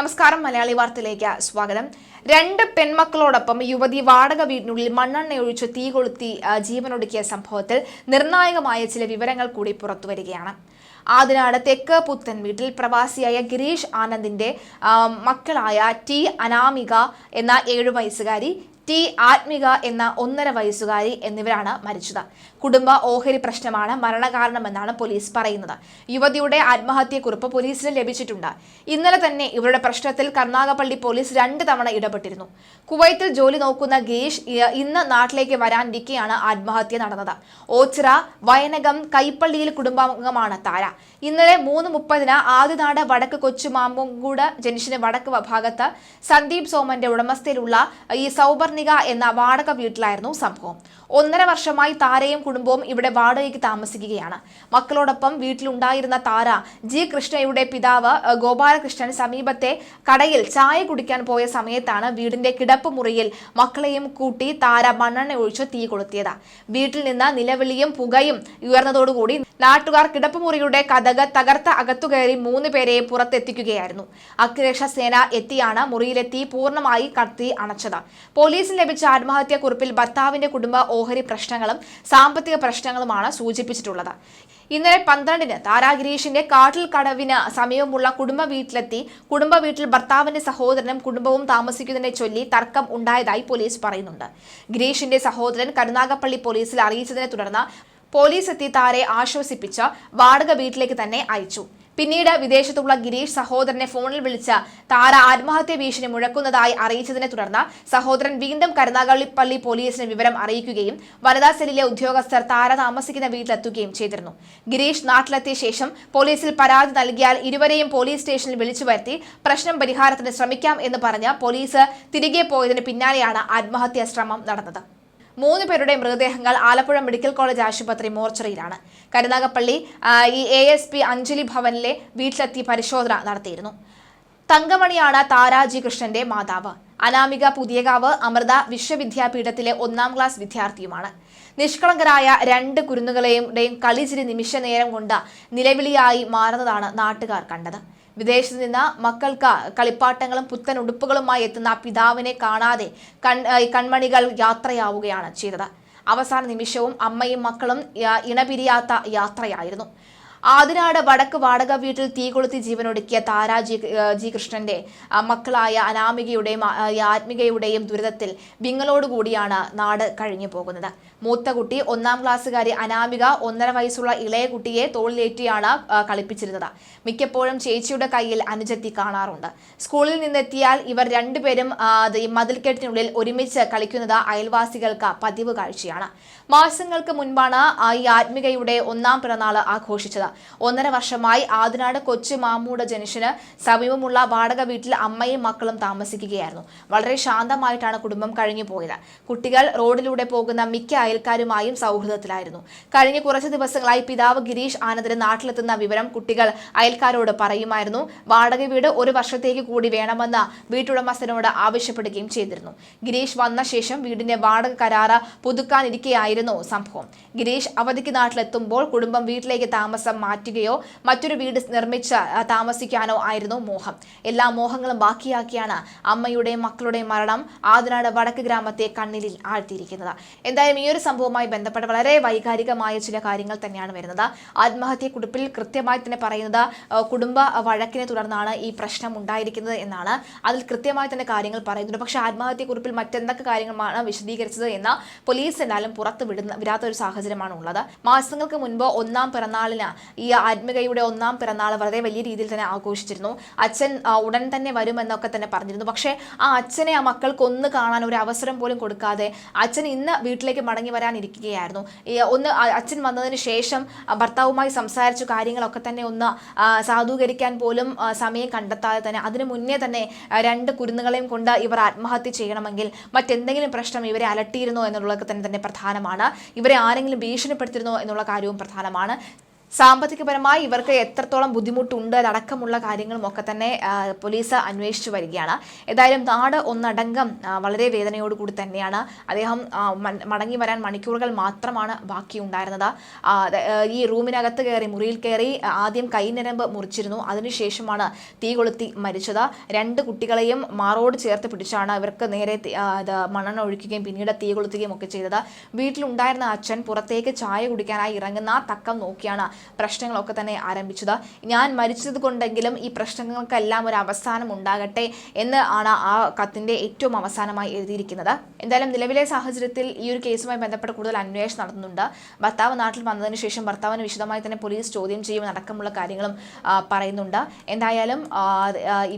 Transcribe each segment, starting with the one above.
നമസ്കാരം മലയാളി വാർത്തയിലേക്ക് സ്വാഗതം. രണ്ട് പെൺമക്കളോടൊപ്പം യുവതി വാടക വീടിനുള്ളിൽ മണ്ണെണ്ണ ഒഴിച്ച് തീ കൊളുത്തി ജീവനൊടുക്കിയ സംഭവത്തിൽ നിർണായകമായ ചില വിവരങ്ങൾ കൂടി പുറത്തുവരികയാണ് ആദിനാട് തെക്ക് പുത്തൻ വീട്ടിൽ പ്രവാസിയായ ഗിരീഷ് ആനന്ദിന്റെ മക്കളായ ടി അനാമിക എന്ന ഏഴു വയസ്സുകാരി ടി ആത്മിക എന്ന ഒന്നര വയസ്സുകാരി എന്നിവരാണ് മരിച്ചത്. കുടുംബ ഓഹരി പ്രശ്നമാണ് മരണകാരണമെന്നാണ് പോലീസ് പറയുന്നത്. യുവതിയുടെ ആത്മഹത്യക്കുറിപ്പ് പോലീസിന് ലഭിച്ചിട്ടുണ്ട്. ഇന്നലെ തന്നെ ഇവരുടെ പ്രശ്നത്തിൽ കർണാകപ്പള്ളി പോലീസ് രണ്ട് തവണ ഇടപെട്ടിരുന്നു. കുവൈത്തിൽ ജോലി നോക്കുന്ന ഗീഷ് ഇന്ന് നാട്ടിലേക്ക് വരാനിരിക്കെയാണ് ആത്മഹത്യ നടന്നത്. ഓച്ചിറ വയനകം കൈപ്പള്ളിയിൽ കുടുംബാംഗമാണ് താര. ഇന്നലെ മൂന്ന് മുപ്പതിന് ആദ്യനാട് വടക്ക് കൊച്ചുമാമ്പുംകൂട് ജനിഷിന് വടക്ക് ഭാഗത്ത് സന്ദീപ് സോമന്റെ ഉടമസ്ഥയിലുള്ള ഈ സൗവർണിക എന്ന വാടക വീട്ടിലായിരുന്നു സംഭവം. ഒന്നര വർഷമായി താരയും കുടുംബവും ഇവിടെ വാടകയ്ക്ക് താമസിക്കുകയാണ്. മക്കളോടൊപ്പം വീട്ടിലുണ്ടായിരുന്ന താര ജി കൃഷ്ണയുടെ പിതാവ് ഗോപാലകൃഷ്ണൻ സമീപത്തെ കടയിൽ ചായ കുടിക്കാൻ പോയ സമയത്താണ് വീടിന്റെ കിടപ്പ് മുറിയിൽ മക്കളെയും കൂട്ടി താര മണ്ണെണ്ണ ഒഴിച്ച് തീ കൊളുത്തിയത്. വീട്ടിൽ നിന്ന് നിലവിളിയും പുകയും ഉയർന്നതോടുകൂടി നാട്ടുകാർ കിടപ്പുമുറിയുടെ കഥക് തകർത്ത അകത്തു കയറി മൂന്ന് പേരെയും പുറത്തെത്തിക്കുകയായിരുന്നു. അഗ്നിരക്ഷാ സേന എത്തിയാണ് മുറിയിലെ തീ പൂർണമായി കത്തി അണച്ചത്. പോലീസിന് ലഭിച്ച ആത്മഹത്യാ കുറിപ്പിൽ ഭർത്താവിന്റെ കുടുംബ ഓഹരി പ്രശ്നങ്ങളും സാമ്പത്തിക പ്രശ്നങ്ങളുമാണ് സൂചിപ്പിച്ചിട്ടുള്ളത്. ഇന്നലെ പന്ത്രണ്ടിന് താരാഗിരീഷിന്റെ കാട്ടിൽ കടവിന് സമീപമുള്ള കുടുംബ വീട്ടിലെത്തി കുടുംബ വീട്ടിൽ ഭർത്താവിന്റെ സഹോദരനും കുടുംബവും താമസിക്കുന്നതിനെ ചൊല്ലി തർക്കം ഉണ്ടായതായി പോലീസ് പറയുന്നുണ്ട്. ഗിരീഷിന്റെ സഹോദരൻ കരുനാഗപ്പള്ളി പോലീസിൽ അറിയിച്ചതിനെ തുടർന്ന് പോലീസ് എത്തി താരെ ആശ്വസിപ്പിച്ച് വാടക വീട്ടിലേക്ക് തന്നെ അയച്ചു. പിന്നീട് വിദേശത്തുള്ള ഗിരീഷ് സഹോദരനെ ഫോണിൽ വിളിച്ച താര ആത്മഹത്യ ഭീഷണി മുഴക്കുന്നതായി അറിയിച്ചതിനെ തുടർന്ന് സഹോദരൻ വീണ്ടും കരുനാഗപ്പള്ളി പോലീസിന് വിവരം അറിയിക്കുകയും വനിതാ സെല്ലിലെ ഉദ്യോഗസ്ഥർ താര താമസിക്കുന്ന വീട്ടിലെത്തുകയും ചെയ്തിരുന്നു. ഗിരീഷ് നാട്ടിലെത്തിയ ശേഷം പോലീസിൽ പരാതി നൽകിയാൽ ഇരുവരെയും പോലീസ് സ്റ്റേഷനിൽ വിളിച്ചു വരുത്തി പ്രശ്നം പരിഹാരത്തിന് ശ്രമിക്കാം എന്ന് പറഞ്ഞ് പോലീസ് തിരികെ പോയതിന് പിന്നാലെയാണ് ആത്മഹത്യാ ശ്രമം നടന്നത്. മൂന്ന് പേരുടെ മൃതദേഹങ്ങൾ ആലപ്പുഴ മെഡിക്കൽ കോളേജ് ആശുപത്രി മോർച്ചറിയിലാണ്. കരുനാഗപ്പള്ളി ഈ എ എസ് പി അഞ്ജലി ഭവനിലെ വീട്ടിലെത്തി പരിശോധന നടത്തിയിരുന്നു. തങ്കമണിയാണ് താരാജി കൃഷ്ണന്റെ മാതാവ്. അനാമിക പുതിയകാവ് അമൃത വിശ്വവിദ്യാപീഠത്തിലെ ഒന്നാം ക്ലാസ് വിദ്യാർത്ഥിയുമാണ്. നിഷ്കളങ്കരായ രണ്ട് കുരുന്നുകളെയും കളിചിരി നിമിഷ നേരം കൊണ്ട് നിലവിളിയായി മാറുന്നതാണ് നാട്ടുകാർ കണ്ടത്. വിദേശത്ത് നിന്ന് മക്കൾക്ക് കളിപ്പാട്ടങ്ങളും പുത്തൻ ഉടുപ്പുകളുമായി എത്തുന്ന പിതാവിനെ കാണാതെ കൺ കൺമണികൾ യാത്രയാവുകയാണ് ചെയ്തത്. അവസാന നിമിഷവും അമ്മയും മക്കളും ഇണപിരിയാത്ത യാത്രയായിരുന്നു. ആദിനാട് വടക്ക് വാടക വീട്ടിൽ തീ കൊളുത്തി ജീവനൊടുക്കിയ താര ജി ജി കൃഷ്ണന്റെ മക്കളായ അനാമികയുടെയും ആത്മികയുടെയും ദുരിതത്തിൽ വിങ്ങലോടുകൂടിയാണ് നാട് കഴിഞ്ഞു പോകുന്നത്. മൂത്ത കുട്ടി ഒന്നാം ക്ലാസ്സുകാരി അനാമിക ഒന്നര വയസ്സുള്ള ഇളയ കുട്ടിയെ തോളിലേറ്റിയാണ് കളിപ്പിച്ചിരുന്നത്. മിക്കപ്പോഴും ചേച്ചിയുടെ കയ്യിൽ അനുജത്തി കാണാറുണ്ട്. സ്കൂളിൽ നിന്നെത്തിയാൽ ഇവർ രണ്ടുപേരും മതിൽക്കെട്ടിനുള്ളിൽ ഒരുമിച്ച് കളിക്കുന്നത് അയൽവാസികൾക്ക് പതിവ് കാഴ്ചയാണ്. മാസങ്ങൾക്ക് മുൻപാണ് ഈ ആത്മികയുടെ ഒന്നാം പിറന്നാൾ ആഘോഷിച്ചത്. ഒന്നര വർഷമായി ആദിനാട് കൊച്ചു മാമൂട് ജംഗ്ഷന് സമീപമുള്ള വാടക വീട്ടിൽ അമ്മയും മക്കളും താമസിക്കുകയായിരുന്നു. വളരെ ശാന്തമായിട്ടാണ് കുടുംബം കഴിഞ്ഞു പോയത്. കുട്ടികൾ റോഡിലൂടെ പോകുന്ന മിക്ക അയൽക്കാരുമായും സൗഹൃദത്തിലായിരുന്നു. കഴിഞ്ഞ കുറച്ച് ദിവസങ്ങളായി പിതാവ് ഗിരീഷ് ആനന്ദിന് നാട്ടിലെത്തുന്ന വിവരം കുട്ടികൾ അയൽക്കാരോട് പറയുമായിരുന്നു. വാടക വീട് ഒരു വർഷത്തേക്ക് കൂടി വേണമെന്ന് വീട്ടുടമസ്ഥനോട് ആവശ്യപ്പെടുകയും ചെയ്തിരുന്നു. ഗിരീഷ് വന്ന ശേഷം വീടിന്റെ വാടക കരാറ് പുതുക്കാനിരിക്കെയായിരുന്നു സംഭവം. ഗിരീഷ് അവധിക്ക് നാട്ടിലെത്തുമ്പോൾ കുടുംബം വീട്ടിലേക്ക് താമസം മാറ്റുകയോ മറ്റൊരു വീട് നിർമ്മിച്ച് താമസിക്കാനോ ആയിരുന്നു മോഹം. എല്ലാ മോഹങ്ങളും ബാക്കിയാക്കിയാണ് അമ്മയുടെയും മക്കളുടെയും മരണം ആദിനാട് വടക്ക് ഗ്രാമത്തെ കണ്ണിലിൽ ആഴ്ത്തിയിരിക്കുന്നത്. എന്തായാലും ഈ ഒരു സംഭവവുമായി ബന്ധപ്പെട്ട് വളരെ വൈകാരികമായ ചില കാര്യങ്ങൾ തന്നെയാണ് വരുന്നത്. ആത്മഹത്യ കുറിപ്പിൽ കൃത്യമായി തന്നെ പറയുന്നത് കുടുംബ വഴക്കിനെ തുടർന്നാണ് ഈ പ്രശ്നം ഉണ്ടായിരിക്കുന്നത് എന്നാണ്. അതിൽ കൃത്യമായി തന്നെ കാര്യങ്ങൾ പറയുന്നുണ്ട്. പക്ഷേ ആത്മഹത്യ കുറിപ്പിൽ മറ്റെന്തൊക്കെ കാര്യങ്ങളാണ് വിശദീകരിച്ചത് എന്ന് പോലീസ് എന്നാലും പുറത്ത് വിടുന്ന വിടാത്ത ഒരു സാഹചര്യമാണ് ഉള്ളത്. മാസങ്ങൾക്ക് മുൻപ് ഒന്നാം പിറന്നാളിന് ഈ ആത്മികയുടെ ഒന്നാം പിറന്നാൾ വളരെ വലിയ രീതിയിൽ തന്നെ ആഘോഷിച്ചിരുന്നു. അച്ഛൻ ഉടൻ തന്നെ വരുമെന്നൊക്കെ തന്നെ പറഞ്ഞിരുന്നു. പക്ഷേ ആ അച്ഛനെ ആ മക്കൾക്ക് ഒന്ന് കാണാൻ ഒരു അവസരം പോലും കൊടുക്കാതെ അച്ഛൻ ഇന്ന് വീട്ടിലേക്ക് മടങ്ങി വരാനിരിക്കുകയായിരുന്നു. ഒന്ന് അച്ഛൻ വന്നതിന് ശേഷം ഭർത്താവുമായി സംസാരിച്ചു കാര്യങ്ങളൊക്കെ തന്നെ ഒന്ന് സാധൂകരിക്കാൻ പോലും സമയം കണ്ടെത്താതെ തന്നെ അതിനു മുന്നേ തന്നെ രണ്ട് കുരുന്നുകളെയും കൊണ്ട് ഇവർ ആത്മഹത്യ ചെയ്യണമെങ്കിൽ മറ്റെന്തെങ്കിലും പ്രശ്നം ഇവരെ അലട്ടിയിരുന്നോ എന്നുള്ളതൊക്കെ തന്നെ തന്നെ പ്രധാനമാണ്. ഇവരെ ആരെങ്കിലും ഭീഷണിപ്പെടുത്തിയിരുന്നോ എന്നുള്ള കാര്യവും പ്രധാനമാണ്. സാമ്പത്തികപരമായി ഇവർക്ക് എത്രത്തോളം ബുദ്ധിമുട്ടുണ്ട് അടക്കമുള്ള കാര്യങ്ങളും ഒക്കെ തന്നെ പോലീസ് അന്വേഷിച്ചു വരികയാണ്. ഏതായാലും നാട് ഒന്നടങ്കം വളരെ വേദനയോടുകൂടി തന്നെയാണ്. അദ്ദേഹം മടങ്ങി വരാൻ മണിക്കൂറുകൾ മാത്രമാണ് ബാക്കി ഉണ്ടായിരുന്നത് ഈ റൂമിനകത്ത് കയറി മുറിയിൽ കയറി ആദ്യം കൈനിരമ്പ് മുറിച്ചിരുന്നു. അതിനുശേഷമാണ് തീ കൊളുത്തി മരിച്ചത്. രണ്ട് കുട്ടികളെയും മാറോട് ചേർത്ത് പിടിച്ചാണ് ഇവർക്ക് നേരെ മണ്ണെണ്ണ ഒഴിക്കുകയും പിന്നീട് തീ കൊളുത്തുകയും ഒക്കെ ചെയ്തത്. വീട്ടിലുണ്ടായിരുന്ന അച്ഛൻ പുറത്തേക്ക് ചായ കുടിക്കാനായി ഇറങ്ങുന്ന തക്കം നോക്കിയാണ് പ്രശ്നങ്ങളൊക്കെ തന്നെ ആരംഭിച്ചത്. ഞാൻ മരിച്ചത് കൊണ്ടെങ്കിലും ഈ പ്രശ്നങ്ങൾക്കെല്ലാം ഒരു അവസാനം ഉണ്ടാകട്ടെ എന്ന് ആണ് ആ കത്തിന്റെ ഏറ്റവും അവസാനമായി എഴുതിയിരിക്കുന്നത്. എന്തായാലും നിലവിലെ സാഹചര്യത്തിൽ ഈ ഒരു കേസുമായി ബന്ധപ്പെട്ട് കൂടുതൽ അന്വേഷണം നടത്തുന്നുണ്ട്. ഭർത്താവ് നാട്ടിൽ വന്നതിന് ശേഷം ഭർത്താവിന് വിശദമായി തന്നെ പോലീസ് ചോദ്യം ചെയ്യും അടക്കമുള്ള കാര്യങ്ങളും പറയുന്നുണ്ട്. എന്തായാലും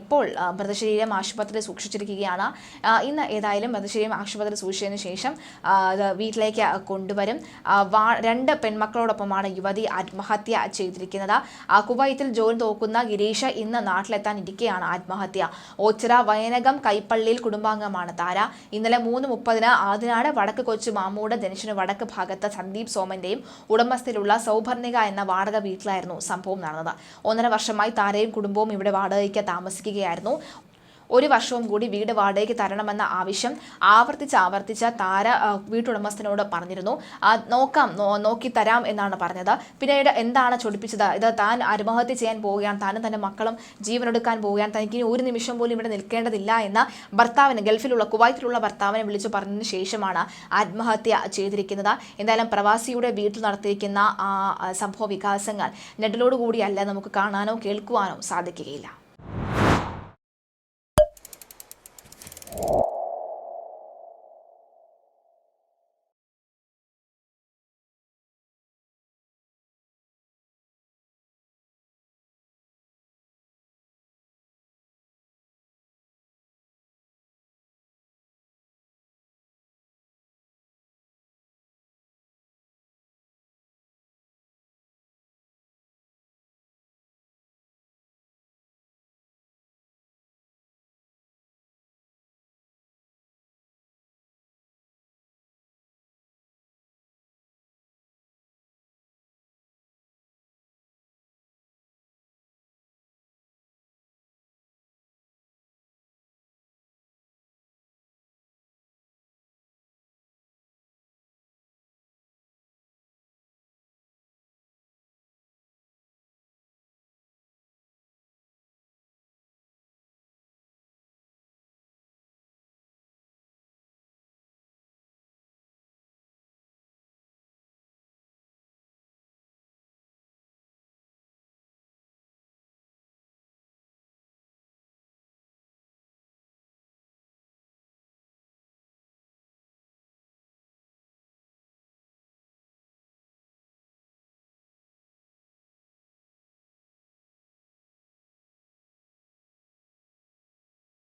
ഇപ്പോൾ മൃതശരീരം ആശുപത്രിയിൽ സൂക്ഷിച്ചിരിക്കുകയാണ്. ഇന്ന് ഏതായാലും മൃതശരീരം ആശുപത്രിയിൽ സൂക്ഷിച്ചതിന് ശേഷം വീട്ടിലേക്ക് കൊണ്ടുവരും. രണ്ട് പെൺമക്കളോടൊപ്പമാണ് യുവതി ആത്മഹത്യ ചെയ്തിരിക്കുന്നത്. ആ, കുവൈത്തിൽ ജോലി നോക്കുന്ന ഗിരീഷ് ഇന്ന് നാട്ടിലെത്താൻ ഇരിക്കെയാണ് ആത്മഹത്യ. ഓച്ചിറ വയനകം കൈപ്പള്ളിയിൽ കുടുംബാംഗമാണ് താര. ഇന്നലെ മൂന്ന് മുപ്പതിന് ആദിനാട് വടക്ക് കൊച്ചു മാമൂട് ജനിഷന് വടക്ക് ഭാഗത്ത് സന്ദീപ് സോമന്റെയും ഉടമസ്ഥയിലുള്ള സൗഭർണിക എന്ന വാടക വീട്ടിലായിരുന്നു സംഭവം നടന്നത്. ഒന്നര വർഷമായി താരയും കുടുംബവും ഇവിടെ വാടകയ്ക്ക് താമസിക്കുകയായിരുന്നു. ഒരു വർഷവും കൂടി വീട് വാടകയ്ക്ക് തരണമെന്ന ആവശ്യം ആവർത്തിച്ച് ആവർത്തിച്ച താര വീട്ടുടമസ്ഥനോട് പറഞ്ഞിരുന്നു. നോക്കാം നോക്കി തരാം എന്നാണ് പറഞ്ഞത്. പിന്നീട് എന്താണ് ചൊടിപ്പിച്ചത്? ഇത് താൻ ആത്മഹത്യ ചെയ്യാൻ പോവുകയാണ്. താനും തന്റെ മക്കളും ജീവനെടുക്കാൻ പോവുകയാണ്. തനിക്ക് ഇനി ഒരു നിമിഷം പോലും ഇവിടെ നിൽക്കേണ്ടതില്ല എന്ന ഭർത്താവിന് ഗൾഫിലുള്ള കുവൈത്തിലുള്ള ഭർത്താവിനെ വിളിച്ചു പറഞ്ഞതിന് ശേഷമാണ് ആത്മഹത്യ ചെയ്തിരിക്കുന്നത്. എന്തായാലും പ്രവാസിയുടെ വീട്ടിൽ നടത്തിയിരിക്കുന്ന സംഭവ വികാസങ്ങൾ നെഡിലോടുകൂടിയല്ല നമുക്ക് കാണാനോ കേൾക്കുവാനോ സാധിക്കുകയില്ല.